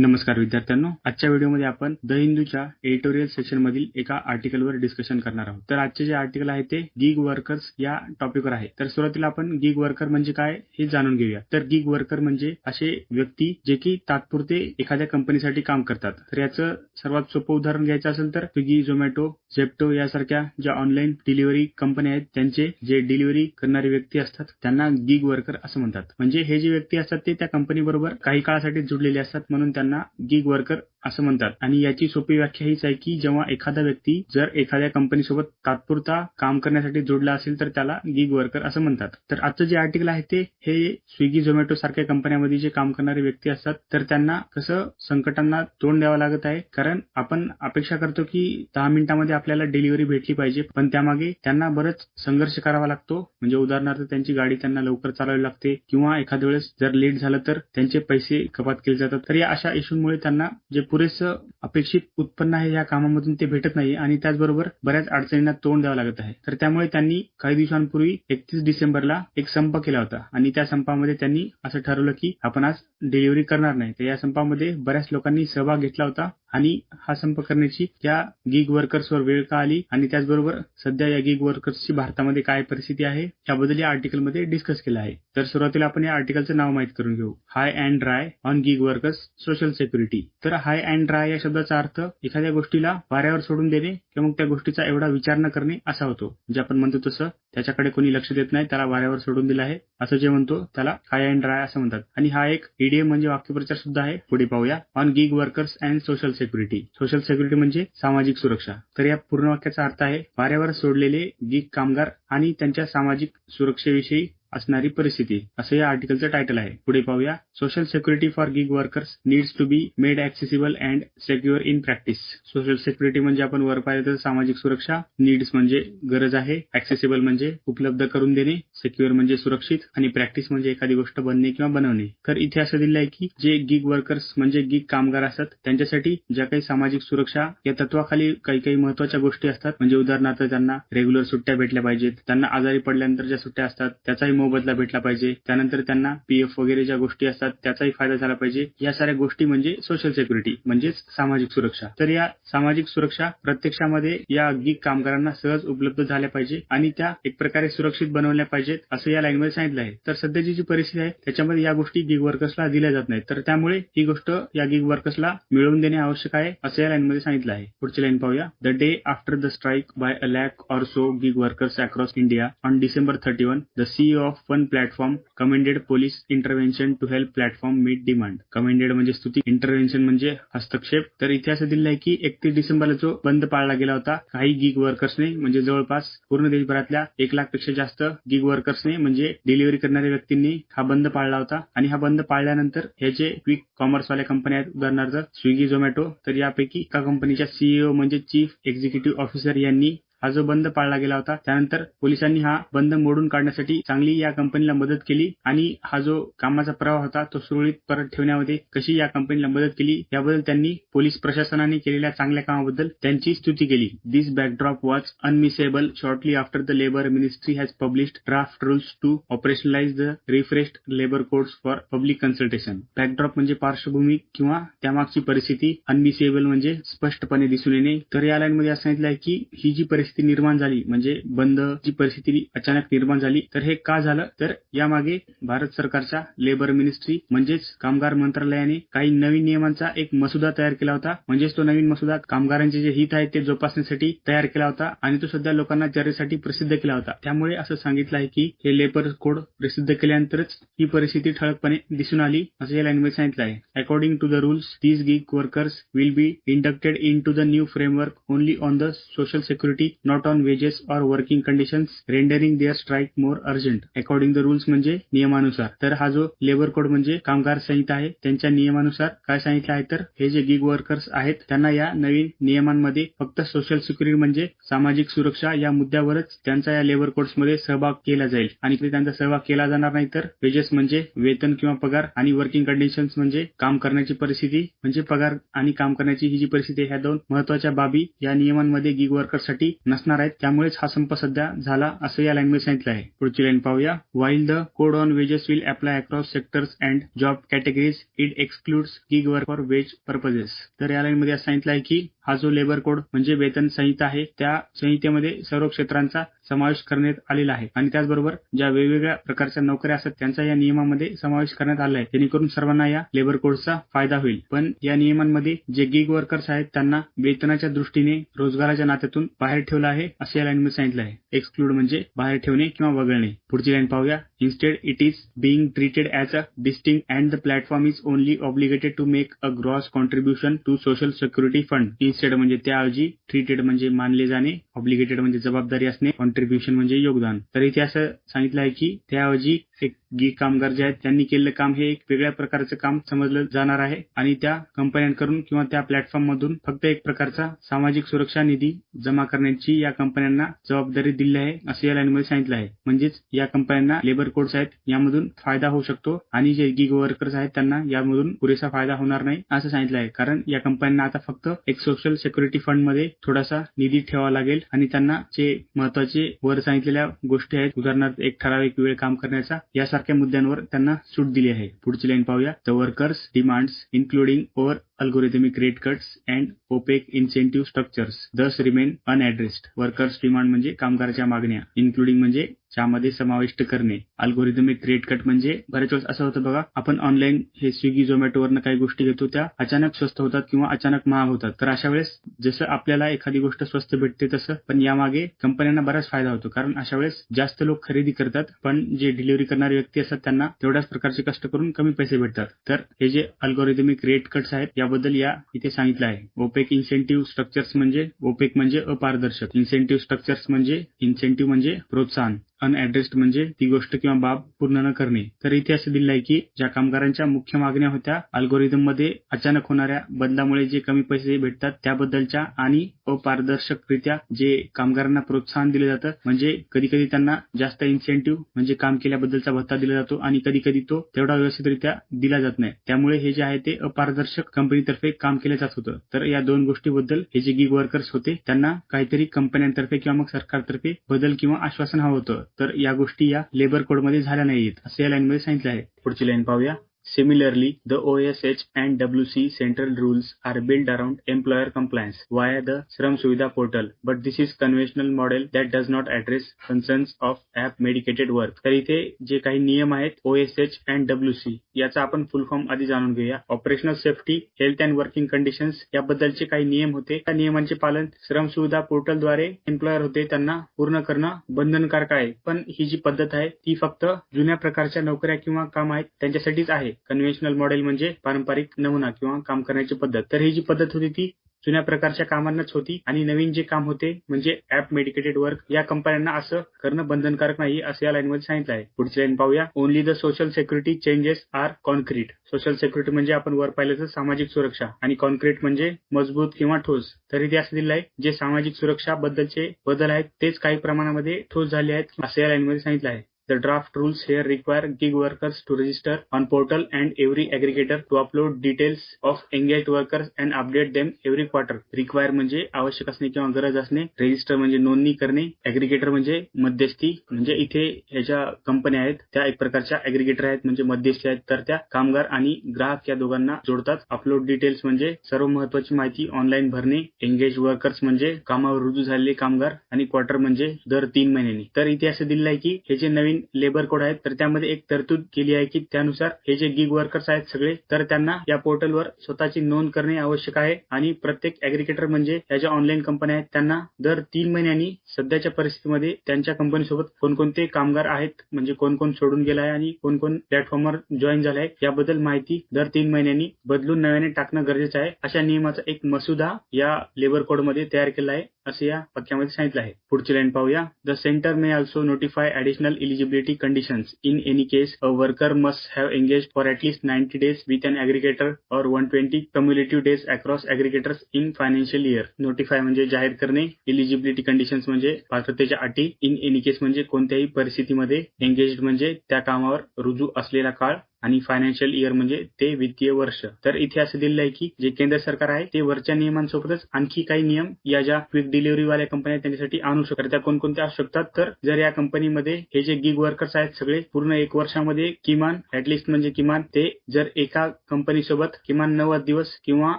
नमस्कार विद्यार्थ्यांनो. आजच्या व्हिडिओमध्ये आपण द हिंदूच्या एडिटोरियल सेक्शन मधील एका आर्टिकलवर डिस्कशन करणार आहोत. तर आजचे जे आर्टिकल आहे ते गिग वर्कर्स या टॉपिकवर आहे. तर सुरुवातीला आपण गिग वर्कर म्हणजे काय हे जाणून घेऊया. तर गिग वर्कर म्हणजे असे व्यक्ती जे की तात्पुरते एखाद्या कंपनीसाठी काम करतात. तर याचं सर्वात सोपं उदाहरण घ्यायचं असेल तर स्विगी झोमॅटो झेप्टो यासारख्या ज्या ऑनलाईन डिलिव्हरी कंपन्या आहेत त्यांचे जे डिलिव्हरी करणारे व्यक्ती असतात त्यांना गिग वर्कर असं म्हणतात. म्हणजे हे जे व्यक्ती असतात ते त्या कंपनी बरोबर काही काळासाठी जुडलेले असतात म्हणून त्यांना गिग वर्कर असं म्हणतात. आणि याची सोपी व्याख्या हीच आहे की जेव्हा एखादा व्यक्ती जर एखाद्या कंपनीसोबत तात्पुरता काम करण्यासाठी जोडला असेल तर त्याला गिग वर्कर असं म्हणतात. तर आजचं जे आर्टिकल आहे ते हे स्विगी झोमॅटो सारख्या कंपन्यांमध्ये जे काम करणारे व्यक्ती असतात तर त्यांना कसं संकटांना तोंड द्यावं लागत आहे? कारण आपण अपेक्षा करतो की दहा मिनिटांमध्ये आपल्याला डिलिव्हरी भेटली पाहिजे. पण त्यामागे त्यांना बरंच संघर्ष करावा लागतो. म्हणजे उदाहरणार्थ त्यांची गाडी त्यांना लवकर चालवावी लागते. किंवा एखाद्या वेळेस जर लेट झालं तर त्यांचे पैसे कपात केले जातात. तर या अशा इश्यूमुळे त्यांना जे पुरेसं अपेक्षित उत्पन्न आहे या कामामधून ते भेटत नाही आणि त्याचबरोबर बऱ्याच अडचणींना तोंड द्यावं लागत आहे. तर त्यामुळे त्यांनी काही दिवसांपूर्वी एकतीस डिसेंबरला एक संप केला होता आणि त्या संपामध्ये त्यांनी असं ठरवलं की आपण आज डिलिव्हरी करणार नाही. तर या संपामध्ये बऱ्याच लोकांनी सहभाग घेतला होता आणि हा संप करण्याची या गिग वर्कर्सवर वेळ का आली आणि त्याचबरोबर सध्या या गिग वर्कर्सची भारतामध्ये काय परिस्थिती आहे याबद्दल या आर्टिकलमध्ये डिस्कस केलं आहे. तर सुरुवातीला आपण या आर्टिकलचं नाव माहीत करून घेऊ. High and dry on gig workers social security तर हाय अँड ड्राय या शब्दाचा अर्थ एखाद्या गोष्टीला वाऱ्यावर सोडून देणे किंवा मग त्या गोष्टीचा एवढा विचार न करणे असा होतो. जे आपण म्हणतो तसं त्याच्याकडे कोणी लक्ष देत नाही त्याला वाऱ्यावर सोडून दिलं आहे. असं जे म्हणतो त्याला हाय अँड ड्राय असं म्हणतात. आणि हा एक ईडीएम म्हणजे वाक्यप्रचार सुद्धा आहे. पुढे पाहूया. On gig workers and social security social security म्हणजे सामाजिक सुरक्षा. तर या पूर्ण वाक्याचा अर्थ आहे वाऱ्यावर सोडलेले गिग कामगार आणि त्यांच्या सामाजिक सुरक्षेविषयी असणारी परिस्थिती. असं या आर्टिकलचं टायटल आहे. पुढे पाहूया. Social security for gig workers needs to be made accessible and secure in practice social security म्हणजे आपण वर पाहिलं तर सामाजिक सुरक्षा नीड्स म्हणजे गरज आहे ऍक्सेसिबल म्हणजे उपलब्ध करून देणे सेक्युअर म्हणजे सुरक्षित आणि प्रॅक्टिस म्हणजे एखादी गोष्ट बनणे किंवा बनवणे. तर इथे असं दिलं आहे की जे गिग वर्कर्स म्हणजे गिग कामगार असतात त्यांच्यासाठी ज्या काही सामाजिक सुरक्षा या तत्वाखाली काही काही महत्त्वाच्या गोष्टी असतात. म्हणजे उदाहरणार्थ त्यांना रेग्युलर सुट्ट्या भेटल्या पाहिजेत. त्यांना आजारी पडल्यानंतर ज्या सुट्ट्या असतात त्याचाही मोबदला भेटला पाहिजे. त्यानंतर त्यांना पीएफ वगैरे ज्या गोष्टी असतात त्याचाही फायदा झाला पाहिजे. या साऱ्या गोष्टी म्हणजे सोशल सिक्युरिटी म्हणजेच सामाजिक सुरक्षा. तर या सामाजिक सुरक्षा प्रत्यक्षामध्ये या गिग कामगारांना सहज उपलब्ध झाल्या पाहिजे आणि त्या एक प्रकारे सुरक्षित बनवल्या पाहिजेत असं या लाईनमध्ये सांगितलं आहे. तर सध्याची जी परिस्थिती आहे त्याच्यामध्ये या गोष्टी गिग वर्कर्सला दिल्या जात नाहीत. तर त्यामुळे ही गोष्ट या गिग वर्कर्सला मिळवून देणे आवश्यक आहे असं या लाईनमध्ये सांगितलं आहे. पुढची लाईन पाहूया. The day after the strike by a lakh or so gig workers across India on December thirty one the CEO of one platform commended police intervention to help platform meet demand commended म्हणजे स्तुती. Intervention म्हणजे हस्तक्षेप. तर इथे असं दिलं आहे की एकतीस डिसेंबरला जो बंद पाळला गेला होता काही गिग वर्कर्सने म्हणजे जवळपास पूर्ण देशभरातल्या एक लाखपेक्षा जास्त गिग वर्कर्सने म्हणजे डिलिव्हरी करणाऱ्या व्यक्तींनी हा बंद पाळला होता. आणि हा बंद पाळल्यानंतर हे जे क्विक कॉमर्सवाल्या कंपन्या आहेत उदाहरणार्थ स्विगी झोमॅटो तर यापैकी एका कंपनीच्या सीईओ म्हणजे चीफ एक्झिक्युटिव्ह ऑफिसर यांनी हा जो बंद पाळला गेला होता त्यानंतर पोलिसांनी हा बंद मोडून काढण्यासाठी चांगली या कंपनीला मदत केली आणि हा जो कामाचा प्रवाह होता तो सुरळीत परत ठेवण्यामध्ये कशी या कंपनीला मदत केली याबद्दल त्यांनी पोलीस प्रशासनाने केलेल्या चांगल्या कामाबद्दल त्यांची स्तुती केली. This backdrop was unmissable shortly after the labour ministry has publish draft rules to operationalise the refresh labour codes for public consultation backdrop म्हणजे पार्श्वभूमी किंवा त्यामागची परिस्थिती अनमिसेबल म्हणजे स्पष्टपणे दिसून येणे. तर या लाईनमध्ये असं सांगितलं आहे की ही जी परिस्थिती निर्माण झाली. म्हणजे बंद जी परिस्थिती अचानक निर्माण झाली तर हे का झालं? तर यामागे भारत सरकारच्या लेबर मिनिस्ट्री म्हणजेच कामगार मंत्रालयाने काही नवीन नियमांचा एक मसुदा तयार केला होता. म्हणजेच तो नवीन मसुदा कामगारांचे जे हित आहे ते जोपासण्यासाठी तयार केला होता आणि तो सध्या लोकांना चर्चेसाठी प्रसिद्ध केला होता. त्यामुळे असं सांगितलं आहे की हे लेबर कोड प्रसिद्ध केल्यानंतरच ही परिस्थिती ठळकपणे दिसून आली असं या लँग्वेज सांगितलं आहे. According to the rules these gig workers will be inducted into the new framework only on the social security not on wages or working conditions rendering their strike more urgent according the rules म्हणजे नियमानुसार. तर हा जो labour code म्हणजे कामगार संहिता आहे त्यांच्या नियमानुसार काय सांगितलं आहे तर हे जे गिग वर्कर्स आहेत त्यांना या नवीन नियमांमध्ये फक्त सोशल सिक्युरिटी म्हणजे सामाजिक सुरक्षा या मुद्द्यावरच त्यांचा या लेबर कोड्समध्ये सहभाग केला जाईल. आणि त्यांचा सहभाग केला जाणार नाही तर वेजेस म्हणजे वेतन किंवा पगार आणि वर्किंग कंडिशन्स म्हणजे काम करण्याची परिस्थिती म्हणजे पगार आणि काम करण्याची ही जी परिस्थिती ह्या दोन महत्त्वाच्या बाबी या नियमांमध्ये गिग वर्कर्ससाठी नसणार आहेत त्यामुळेच हा संप सध्या झाला असं या लाईनमध्ये सांगितलं आहे. पुढची लाईन पाहूया. While the code on wages will apply across sectors and job categories it excludes gig work for wage purposes तर या लाईनमध्ये असं सांगितलं आहे की हा जो लेबर कोड म्हणजे वेतन संहिता आहे त्या संहितेमध्ये सर्व क्षेत्रांचा समावेश करण्यात आलेला आहे. आणि त्याचबरोबर ज्या वेगवेगळ्या प्रकारच्या नोकऱ्या असतात त्यांचा या नियमामध्ये समावेश करण्यात आला आहे. जेणेकरून सर्वांना या लेबर कोडचा फायदा होईल. पण या नियमांमध्ये जे गिग वर्कर्स आहेत त्यांना वेतनाच्या दृष्टीने रोजगाराच्या नात्यातून बाहेर ठेवले आहे असे या लाईनमध्ये सांगितलं आहे. एक्सक्लूड म्हणजे बाहेर ठेवणे किंवा वगळणे. पुढची लाईन पाहूया. Instead it is being treated as a distinct and the platform is only obligated to make a gross contribution to social security fund instead म्हणजे त्याऐवजी ट्रीटेड म्हणजे मानले जाणे ऑब्लिगेटेड म्हणजे जबाबदारी असणे कॉन्ट्रीब्युशन म्हणजे योगदान. तर इथे असं सांगितलं आहे की त्याऐवजी एक गी कामगार जे आहेत त्यांनी केलेलं काम हे एक वेगळ्या प्रकारचं काम समजलं जाणार आहे. आणि त्या कंपन्यांकडून किंवा त्या प्लॅटफॉर्म मधून फक्त एक प्रकारचा सामाजिक सुरक्षा निधी जमा करण्याची या कंपन्यांना जबाबदारी दिली आहे असं या लाईनमध्ये सांगितलं आहे. म्हणजेच या कंपन्यांना लेबर कोड्स आहेत यामधून फायदा होऊ शकतो आणि जे गिग वर्कर्स आहेत त्यांना यामधून पुरेसा फायदा होणार नाही असं सांगितलं आहे. कारण या कंपन्यांना आता फक्त एक सोशल सिक्युरिटी फंडमध्ये थोडासा निधी ठेवावा लागेल आणि त्यांना जे महत्त्वाचे वर सांगितलेल्या गोष्टी आहेत उदाहरणार्थ एक ठराविक वेळ काम करण्याचा यासारख्या मुद्द्यांवर त्यांना सूट दिली आहे. पुढची लाईन पाहूया. The workers demands including over algorithmic rate cuts and opaque incentive structures thus remain unaddressed. Workers demand म्हणजे कामगाराच्या मागण्या इन्क्लुडिंग म्हणजे ज्यामध्ये समाविष्ट करणे. अल्गोरिथमिक रेट कट म्हणजे बऱ्याच वेळेस असं होतं बघा आपण ऑनलाईन हे स्विगी झोमॅटोवरनं काही गोष्टी घेतो त्या अचानक स्वस्त होतात किंवा अचानक महाग होतात. तर अशा वेळेस जसं आपल्याला एखादी गोष्ट स्वस्त भेटते तसं पण यामागे कंपन्यांना बराच फायदा होतो. कारण अशा वेळेस जास्त लोक खरेदी करतात पण जे डिलिव्हरी करणारे व्यक्ती असतात त्यांना तेवढ्याच प्रकारचे कष्ट करून कमी पैसे भेटतात. तर हे जे अल्गोरिदमिक रेट कट्स आहेत याबद्दल या इथे सांगितलं आहे. ओपेक इन्सेंटिव्ह स्ट्रक्चर्स म्हणजे ओपेक म्हणजे अपारदर्शक. इन्सेंटिव्ह स्ट्रक्चर्स म्हणजे इन्सेंटिव्ह म्हणजे प्रोत्साहन. अनऍड्रेस्ड म्हणजे ती गोष्ट किंवा बाब पूर्ण न करणे. तर इथे असं दिलं आहे की ज्या कामगारांच्या मुख्य मागण्या होत्या अल्गोरिदममध्ये अचानक होणाऱ्या बदलामुळे जे कमी पैसे भेटतात त्याबद्दलच्या आणि अपारदर्शकरित्या जे कामगारांना प्रोत्साहन दिलं जातं म्हणजे कधी कधी त्यांना जास्त इन्सेंटिव्ह म्हणजे काम केल्याबद्दलचा भत्ता दिला जातो आणि कधी कधी तो तेवढा व्यवस्थितरित्या दिला जात नाही. त्यामुळे हे जे आहे ते अपारदर्शक कंपनीतर्फे काम केलं जात होतं. तर या दोन गोष्टीबद्दल हे जे गिग वर्कर्स होते त्यांना काहीतरी कंपन्यांतर्फे किंवा मग सरकारतर्फे बदल किंवा आश्वासन हवं होतं. तर या गोष्टी या लेबर कोडमध्ये झाल्या नाहीत असं या लाईनमध्ये सांगितलं आहे. पुढची लाईन पाहूया. Similarly, the OSH and WC central rules are built around employer compliance via the Shram Suvidha portal, but this is conventional model that does not address concerns of app medicated work. तर इथे जे काही नियम आहेत OSH and WC याचा आपण फुल form आधी जाणून घेऊया operational safety health and working conditions याबद्दलचे काही नियम होते त्या नियमांचे पालन श्रम सुविधा पोर्टलद्वारे एम्प्लॉयर होते त्यांना पूर्ण करणं बंधनकारक आहे पण ही जी पद्धत आहे ती फक्त जुन्या प्रकारच्या नोकऱ्या किंवा काम आहेत त्यांच्यासाठीच आहे कन्व्हेन्शनल मॉडेल म्हणजे पारंपरिक नमुना किंवा काम करण्याची पद्धत. तर ही जी पद्धत होती ती जुन्या प्रकारच्या कामांनाच होती आणि नवीन जे काम होते म्हणजे ऍप मेडिकेटेड वर्क या कंपन्यांना असं करणं बंधनकारक नाही असं या लाईनमध्ये सांगितलं आहे. पुढची लाईन पाहूया. Only the social security changes are concrete social security म्हणजे आपण वर पाहिलं तर सामाजिक सुरक्षा आणि कॉन्क्रीट म्हणजे मजबूत किंवा ठोस. तरी ते असं दिलं आहे जे सामाजिक सुरक्षा बद्दलचे बदल आहेत तेच काही प्रमाणामध्ये ठोस झाले आहेत असं या लाईनमध्ये सांगितलं आहे. The draft rules here require gig workers to register on portal and every aggregator to upload details of engaged workers and update them every quarter. Require म्हणजे आवश्यक असणे किंवा गरज असणे रजिस्टर म्हणजे नोंदणी करणे अग्रिगेटर म्हणजे मध्यस्थी म्हणजे इथे ह्याच्या कंपन्या आहेत त्या एक प्रकारच्या अग्रिगेटर आहेत म्हणजे मध्यस्थी आहेत. तर त्या कामगार आणि ग्राहक या दोघांना जोडतात. अपलोड डिटेल्स म्हणजे सर्व महत्वाची माहिती ऑनलाईन भरणे एंगेज वर्कर्स म्हणजे कामावर रुजू झालेले कामगार आणि क्वार्टर म्हणजे दर तीन महिन्यांनी. तर इथे असं दिलं आहे की हे जे नवीन लेबर कोड आहेत. तर त्यामध्ये एक तरतूद केली आहे की त्यानुसार हे जे गिग वर्कर्स आहेत सगळे तर त्यांना या पोर्टलवर स्वतःची नोंद करणे आवश्यक आहे. आणि प्रत्येक ऍग्रिगेटर म्हणजे या ज्या ऑनलाईन कंपन्या आहेत त्यांना दर तीन महिन्यांनी सध्याच्या परिस्थितीमध्ये त्यांच्या कंपनीसोबत कोणकोणते कामगार आहेत म्हणजे कोण कोण सोडून गेला आहे आणि कोण कोण प्लॅटफॉर्मवर जॉईन झालाय आहे याबद्दल माहिती दर तीन महिन्यांनी बदलून नव्याने टाकणं गरजेचं आहे. अशा नियमाचा एक मसुदा या लेबर कोडमध्ये तयार केला आहे. असे या पक्क्यामध्ये सांगितलं आहे. पुढची लाईन पाहूया. The centre may also notify additional eligibility conditions. In any case, a worker must have engaged for at least 90 days with an aggregator or 120 cumulative days across aggregators in financial year notify म्हणजे जाहीर करणे. Eligibility conditions म्हणजे पात्रतेच्या अटी. In any केस म्हणजे कोणत्याही परिस्थितीमध्ये engage म्हणजे त्या कामावर रुजू असलेला काळ आणि फायनान्शियल इयर म्हणजे ते वित्तीय वर्ष. तर इथे असं दिलेलं आहे की जे केंद्र सरकार आहे ते वरच्या नियमांसोबतच आणखी काही नियम या ज्या क्विक डिलिव्हरी वाल्या कंपन्या आहेत त्यांच्यासाठी आणू शकतात. त्या कोणकोणत्या असू शकतात? तर जर या कंपनीमध्ये हे जे गिग वर्कर्स आहेत सगळे पूर्ण एक वर्षामध्ये किमान ऍटलिस्ट म्हणजे किमान ते जर एका कंपनीसोबत किमान नव्वद दिवस किंवा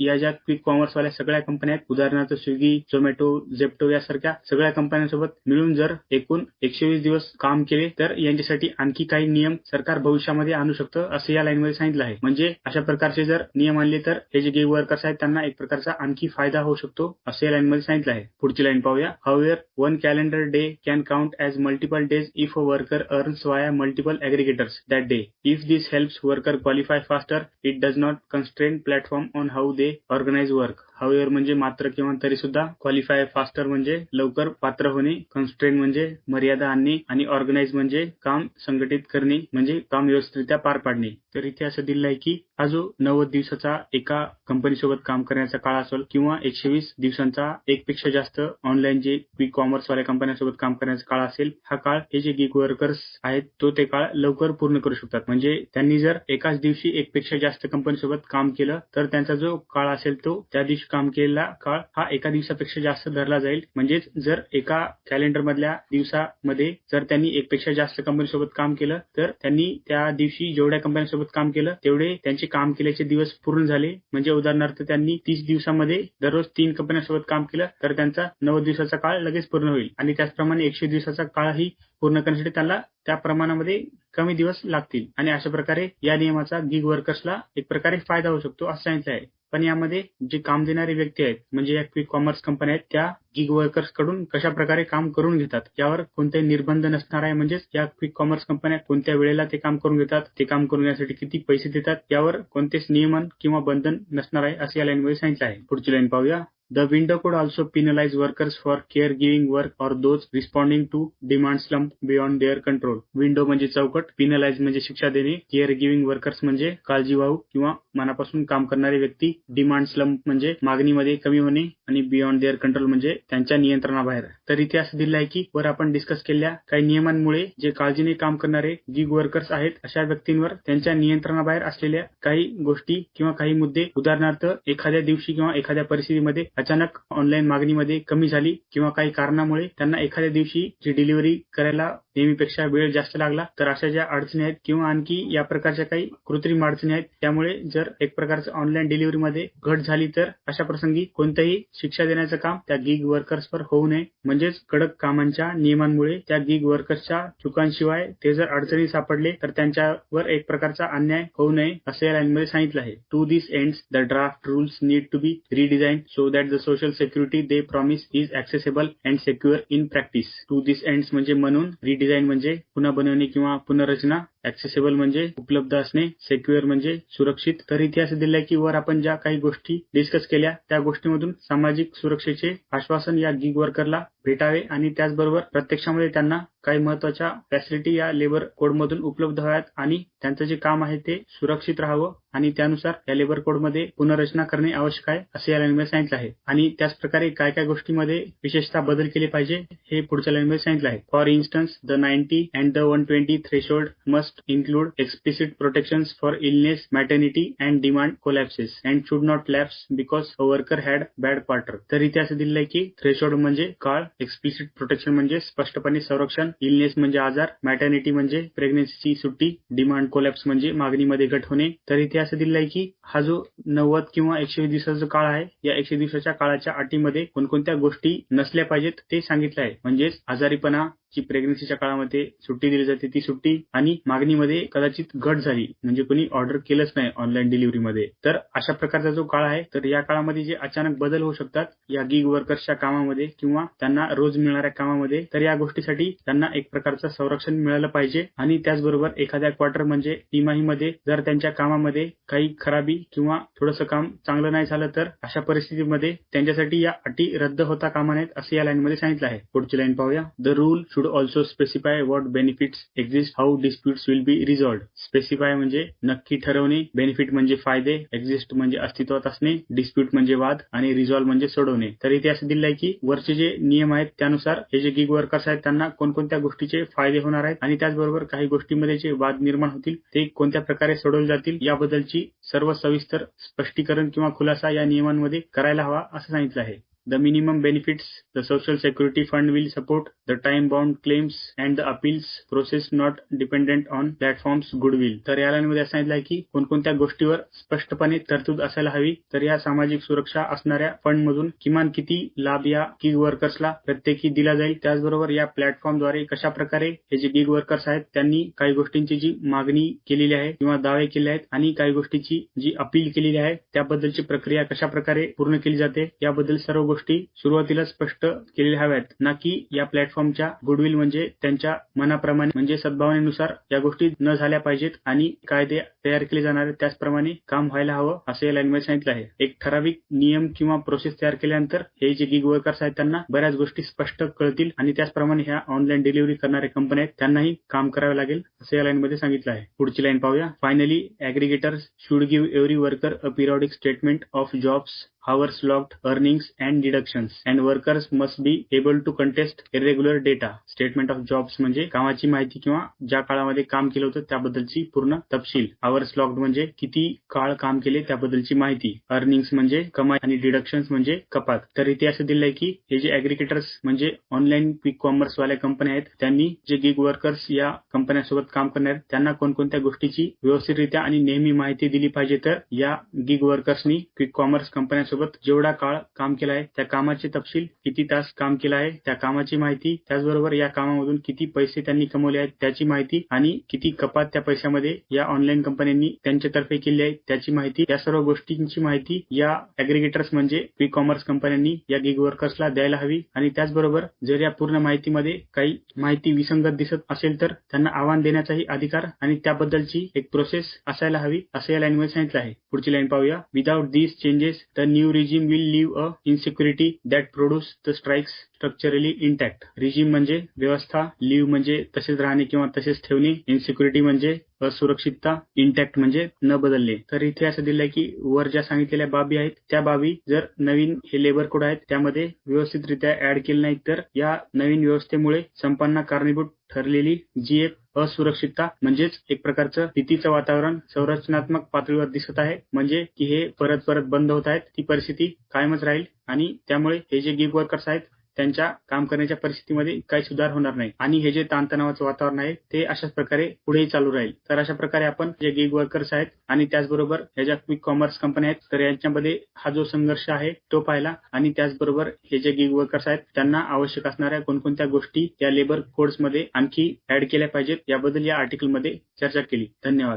या ज्या क्विक कॉमर्स वाल्या सगळ्या कंपन्या आहेत उदाहरणार्थ स्विगी झोमॅटो झेप्टो यासारख्या सगळ्या कंपन्यांसोबत मिळून जर एकूण एकशे वीस दिवस काम केले तर यांच्यासाठी आणखी काही नियम सरकार भविष्यामध्ये आणू शकतं असं या लाईनमध्ये सांगितलं आहे. म्हणजे अशा प्रकारचे जर नियम आणले तर हे जे गिग वर्कर्स आहेत त्यांना एक प्रकारचा आणखी फायदा होऊ शकतो असं या लाईनमध्ये सांगितलं आहे. पुढची लाईन पाहूया. However one calendar day can count as multiple days if a worker earns via multiple aggregators that day if this helps worker qualify faster it does not constrain platform on how they organise work however म्हणजे मात्र किंवा तरी सुद्धा qualify faster म्हणजे लवकर पात्र होणे कन्स्ट्रेन म्हणजे मर्यादा आणणे आणि ऑर्गनाइज म्हणजे काम संघटित करणे म्हणजे काम व्यवस्थितरित्या पार पाडणे. तर इथे असं दिलं आहे की हा जो नव्वद दिवसाचा एका कंपनीसोबत काम करण्याचा काळ असेल किंवा एकशे वीस दिवसांचा एक पेक्षा जास्त ऑनलाईन जे ई कॉमर्स वाल्या कंपन्यांसोबत काम करण्याचा काळ असेल हा काळ हे जे गिग वर्कर्स आहेत तो ते काळ लवकर पूर्ण करू शकतात. म्हणजे त्यांनी जर एकाच दिवशी एक पेक्षा जास्त कंपनीसोबत काम केलं तर त्यांचा जो काळ असेल तो त्या दिवशी काम केलेला काळ हा एका दिवसापेक्षा जास्त धरला जाईल. म्हणजेच जर एका कॅलेंडर मधल्या दिवसामध्ये जर त्यांनी एक पेक्षा जास्त कंपनीसोबत काम केलं तर त्यांनी त्या दिवशी जेवढ्या कंपन्यांसोबत काम केलं तेवढे त्यांचे काम केल्याचे दिवस पूर्ण झाले. म्हणजे उदाहरणार्थ त्यांनी तीस दिवसामध्ये दररोज तीन कंपन्यांसोबत काम केलं तर त्यांचा नव्वद दिवसाचा काळ लगेच पूर्ण होईल. आणि त्याचप्रमाणे एकशे दिवसाचा काळही पूर्ण करण्यासाठी त्याला त्या प्रमाणामध्ये कमी दिवस लागतील. आणि अशा प्रकारे या नियमाचा गिग वर्कर्सला एक प्रकारे फायदा होऊ शकतो असं सांगितलं आहे. पण यामध्ये जे काम देणारे व्यक्ती आहेत म्हणजे या क्विक कॉमर्स कंपन्या आहेत त्या गिग वर्कर्सकडून कशा प्रकारे काम करून घेतात यावर कोणताही निर्बंध नसणार आहे. म्हणजेच या क्विक कॉमर्स कंपन्या कोणत्या वेळेला ते काम करून घेतात ते काम करून घेण्यासाठी किती पैसे देतात यावर कोणतेच नियमन किंवा बंधन नसणार आहे असं या लाईनमध्ये सांगितलं आहे. पुढची लाईन पाहूया. The window could also penalize workers for caregiving work or those responding to demand slump beyond their control. Window म्हणजे चौकट, पिनलाइज म्हणजे शिक्षा देणे, केअर गिव्हिंग वर्कर्स म्हणजे काळजीवाहू किंवा मनापासून काम करणारे व्यक्ती, डिमांड स्लम्प म्हणजे मागणीमध्ये कमी होणे आणि बियॉन्ड देअर कंट्रोल म्हणजे त्यांच्या नियंत्रणाबाहेर. तर इतिहास दिलाय दिलं आहे की वर आपण डिस्कस केलेल्या काही नियमांमुळे जे काळजीने काम करणारे गिग वर्कर्स आहेत अशा व्यक्तींवर त्यांच्या नियंत्रणाबाहेर असलेल्या काही गोष्टी किंवा काही मुद्दे उदाहरणार्थ एखाद्या दिवशी किंवा एखाद्या परिस्थितीमध्ये अचानक ऑनलाईन मागणीमध्ये कमी झाली किंवा काही कारणामुळे त्यांना एखाद्या दिवशी जी डिलिव्हरी करायला नेहमीपेक्षा वेळ जास्त लागला तर अशा ज्या अडचणी आहेत किंवा आणखी या प्रकारच्या काही कृत्रिम अडचणी आहेत त्यामुळे जर एक प्रकारचं ऑनलाईन डिलिव्हरीमध्ये घट झाली तर अशा प्रसंगी कोणत्याही शिक्षा देण्याचं काम त्या गिग वर्कर्सवर होऊ नये. म्हणजे म्हणजेच कडक कामांच्या नियमांमुळे त्या गिग वर्कर्सच्या चुकांशिवाय ते जर अडचणी सापडले तर त्यांच्यावर एक प्रकारचा अन्याय होऊ नये असं या लाईनमध्ये सांगितलं आहे. To this ends the draft rules need to be redesign so that the social security they promise is accessible and secure in practice to this ends म्हणजे म्हणून रिडिझाईन म्हणजे पुन्हा बनवणे किंवा पुनर्रचना ऍक्सेसिबल म्हणजे उपलब्ध असणे सेक्युअर म्हणजे सुरक्षित. तर इथे असं दिलंय की वर आपण ज्या काही गोष्टी डिस्कस केल्या त्या गोष्टीमधून सामाजिक सुरक्षेचे आश्वासन या गिग वर्करला भेटावे आणि त्याचबरोबर प्रत्यक्षामध्ये त्यांना काही महत्त्वाच्या फॅसिलिटी या लेबर कोडमधून उपलब्ध व्हाव्यात आणि त्यांचं जे काम आहे ते सुरक्षित राहावं आणि त्यानुसार या लेबर कोडमध्ये पुनर्रचना करणे आवश्यक आहे असे या लाईनमध्ये सांगितलं आहे. आणि त्याच प्रकारे काय काय गोष्टीमध्ये विशेषतः बदल केले पाहिजे हे पुढच्या लाईनमध्ये सांगितलं आहे. For instance the ninety and the one twenty threshold must include explicit protections for illness, maternity and demand collapses and should not lapse because a worker had bad quarter. तर इथे असं दिलंय की थ्रेशोल्ड म्हणजे काळ, एक्सप्लिसिट प्रोटेक्शन म्हणजे स्पष्टपणे संरक्षण, इलनेस म्हणजे आजार, मॅटर्निटी म्हणजे प्रेग्नेन्सीची सुट्टी, डिमांड कोलॅप्स म्हणजे मागणीमध्ये घट होणे. तर इथे असं दिलंय की हा जो नव्वद किंवा एकशे दिवसाचा काळ आहे या एकशे दिवसाच्या काळाच्या अटीमध्ये कोणकोणत्या गोष्टी नसल्या पाहिजेत ते सांगितलं आहे म्हणजेच आजारीपणा जी प्रेग्नन्सीच्या काळामध्ये सुट्टी दिली जाते ती सुट्टी आणि मागणीमध्ये कदाचित घट झाली म्हणजे कोणी ऑर्डर केलंच नाही ऑनलाईन डिलिव्हरीमध्ये तर अशा प्रकारचा जो काळ आहे तर या काळामध्ये जे अचानक बदल होऊ शकतात या गिग वर्कर्सच्या कामामध्ये किंवा त्यांना रोज मिळणाऱ्या कामामध्ये तर या गोष्टीसाठी त्यांना एक प्रकारचं संरक्षण मिळालं पाहिजे. आणि त्याचबरोबर एखाद्या क्वार्टर म्हणजे तिमाहीमध्ये जर त्यांच्या कामामध्ये काही खराबी किंवा थोडंसं काम चांगलं नाही झालं तर अशा परिस्थितीमध्ये त्यांच्यासाठी या अटी रद्द होता कामा नयेत असं या लाईनमध्ये सांगितलं आहे. पुढची लाईन पाहूया. The rule should also specify what benefits exist how disputes will be resolved specify म्हणजे नक्की ठरवणे बेनिफिट म्हणजे फायदे एक्झिस्ट म्हणजे अस्तित्वात असणे डिस्प्यूट म्हणजे वाद आणि रिझॉल्व्ह म्हणजे सोडवणे. तर इथे असं दिलंय आहे की वरचे जे नियम आहेत त्यानुसार हे जे गिग वर्कर्स आहेत त्यांना कोणकोणत्या गोष्टीचे फायदे होणार आहेत आणि त्याचबरोबर काही गोष्टींमध्ये जे वाद निर्माण होतील ते कोणत्या प्रकारे सोडवले जातील याबद्दलची सर्व सविस्तर स्पष्टीकरण किंवा खुलासा या नियमांमध्ये करायला हवा असं सांगितलं आहे. The minimum benefits the Social Security Fund will support the time-bound claims and the appeals process not dependent on platforms goodwill. तर या लाईनमध्ये असं सांगितलं आहे की कोणकोणत्या गोष्टीवर स्पष्टपणे तरतूद असायला हवी तर या सामाजिक सुरक्षा असणाऱ्या फंड मधून किमान किती लाभ या गिग वर्कर्सला प्रत्येकी दिला जाईल त्याचबरोबर या प्लॅटफॉर्मद्वारे कशा प्रकारे हे जे गिग वर्कर्स आहेत त्यांनी काही गोष्टींची जी मागणी केलेली आहे किंवा दावे केले आहेत आणि काही गोष्टीची जी अपील केलेली आहे त्याबद्दलची प्रक्रिया कशा प्रकारे पूर्ण केली जाते याबद्दल सर्व गोष्टी सुरुवातीला स्पष्ट केलेल्या हव्यात. ना की या प्लॅटफॉर्मच्या गुडविल म्हणजे त्यांच्या मनाप्रमाणे म्हणजे सद्भावनेनुसार या गोष्टी न झाल्या पाहिजेत आणि कायदे तयार केले जाणारे त्याचप्रमाणे काम व्हायला हवं असं या लँग्वेज सांगितलं आहे. एक ठराविक नियम किंवा प्रोसेस तयार केल्यानंतर हे जे गिग वर्कर्स आहेत त्यांना बऱ्याच गोष्टी स्पष्ट कळतील आणि त्याचप्रमाणे ह्या ऑनलाईन डिलिव्हरी करणाऱ्या कंपन्या आहेत त्यांनाही काम करावे लागेल असं या लाईनमध्ये सांगितलं आहे. पुढची लाईन पाहूया. Finally aggregators should give every worker a periodic statement of jobs hours logged, earnings and deductions. And workers must be able to contest irregular data. Statement of jobs म्हणजे कामाची माहिती किंवा ज्या काळामध्ये काम केलं होतं त्याबद्दलची पूर्ण तपशील. आवर्स लॉक्ड म्हणजे किती काळ काम केले त्याबद्दलची माहिती. अर्निंग्स म्हणजे कमाई आणि डिडक्शन्स म्हणजे कपात. तर इथे असं दिलंय की हे जे अॅग्रिकेटर्स म्हणजे ऑनलाईन क्विक कॉमर्स वाल्या कंपन्या आहेत त्यांनी जे गिग वर्कर्स या कंपन्यांसोबत काम करणार आहेत त्यांना कोणकोणत्या गोष्टीची व्यवस्थितरित्या आणि नेहमी माहिती दिली पाहिजे तर या गिग वर्कर्सनी क्विक कॉमर्स कंपन्या सोबत जेवढा काळ काम केला आहे त्या कामाचे तपशील किती तास काम केला आहे त्या कामाची माहिती त्याचबरोबर या कामामधून किती पैसे त्यांनी कमवले आहेत त्याची माहिती आणि किती कपात त्या पैशामध्ये या ऑनलाईन कंपन्यांनी त्यांच्यातर्फे केली आहे. त्याची माहिती या सर्व गोष्टींची माहिती या अॅग्रिगेटर्स म्हणजे ई कॉमर्स कंपन्यांनी या गिग वर्कर्सला द्यायला हवी. आणि त्याचबरोबर जर या पूर्ण माहितीमध्ये काही माहिती विसंगत दिसत असेल तर त्यांना आव्हान देण्याचाही अधिकार आणि त्याबद्दलची एक प्रोसेस असायला हवी असं या लाईनमध्ये सांगितलं आहे. पुढची लाईन पाहूया. Without these changes the new regime will leave a insecurity that produce the strikes structurally intact regime म्हणजे व्यवस्था लिव्ह म्हणजे तसेच राहणे किंवा तसेच ठेवणे इन्सिक्युरिटी म्हणजे असुरक्षितता इंटॅक्ट म्हणजे न बदलणे. तर इथे असं दिलंय की वर ज्या सांगितलेल्या बाबी आहेत त्या बाबी जर नवीन हे लेबर कोड आहेत त्यामध्ये व्यवस्थितरित्या ऍड केले नाहीत तर या नवीन व्यवस्थेमुळे संपांना कारणीभूत ठरलेली जी एक असुरक्षितता म्हणजेच एक प्रकारचं भीतीचं वातावरण संरचनात्मक पातळीवर दिसत आहे. म्हणजे की हे परत परत बंद होत आहेत ती परिस्थिती कायमच राहील आणि त्यामुळे हे जे गिग वर्कर्स आहेत त्यांच्या काम करण्याच्या परिस्थितीमध्ये काही सुधार होणार नाही. आणि हे जे ताणतणावाचं वातावरण आहे ते अशाच प्रकारे पुढेही चालू राहील. तर अशा प्रकारे आपण जे गिग वर्कर्स आहेत आणि त्याचबरोबर ह्या ज्या क्विक कॉमर्स कंपन्या आहेत तर यांच्यामध्ये हा जो संघर्ष आहे तो पाहिला. आणि त्याचबरोबर हे जे गिग वर्कर्स आहेत त्यांना आवश्यक असणाऱ्या कोणकोणत्या गोष्टी या लेबर कोड्समध्ये आणखी ऍड केल्या पाहिजेत याबद्दल या आर्टिकलमध्ये चर्चा केली. धन्यवाद.